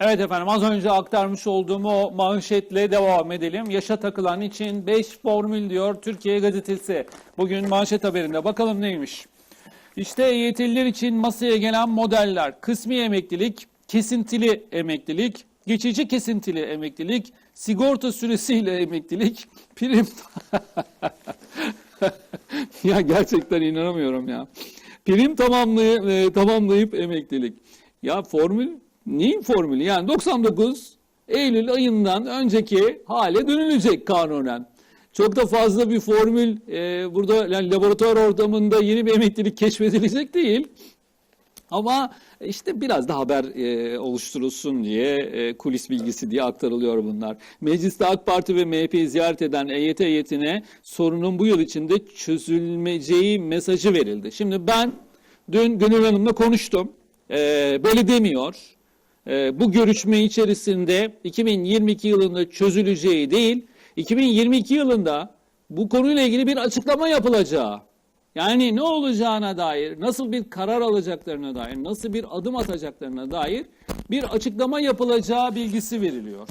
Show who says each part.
Speaker 1: Evet efendim az önce aktarmış olduğum o manşetle devam edelim. Yaşa takılan için 5 formül diyor Türkiye Gazetesi. Bugün manşet haberinde bakalım neymiş. İşte EYT'liler için masaya gelen modeller. Kısmi emeklilik, kesintili emeklilik, geçici kesintili emeklilik, sigorta süresiyle emeklilik, prim... ya gerçekten inanamıyorum ya. Prim tamamlayıp, e, tamamlayıp emeklilik. Ya formül neyin formülü? Yani 99 Eylül ayından önceki hale dönülecek kanunen. Çok da fazla bir formül e, burada yani laboratuvar ortamında yeni bir emeklilik keşfedilecek değil. Ama işte biraz da haber e, oluşturulsun diye e, kulis bilgisi diye aktarılıyor bunlar. Mecliste AK Parti ve MHP'yi ziyaret eden EYT heyetine sorunun bu yıl içinde çözülmeyeceği mesajı verildi. Şimdi ben dün Gönül Hanım'la konuştum. E, böyle demiyor. E, bu görüşme içerisinde 2022 yılında çözüleceği değil, 2022 yılında bu konuyla ilgili bir açıklama yapılacağı. Yani ne olacağına dair, nasıl bir karar alacaklarına dair, nasıl bir adım atacaklarına dair bir açıklama yapılacağı bilgisi veriliyor.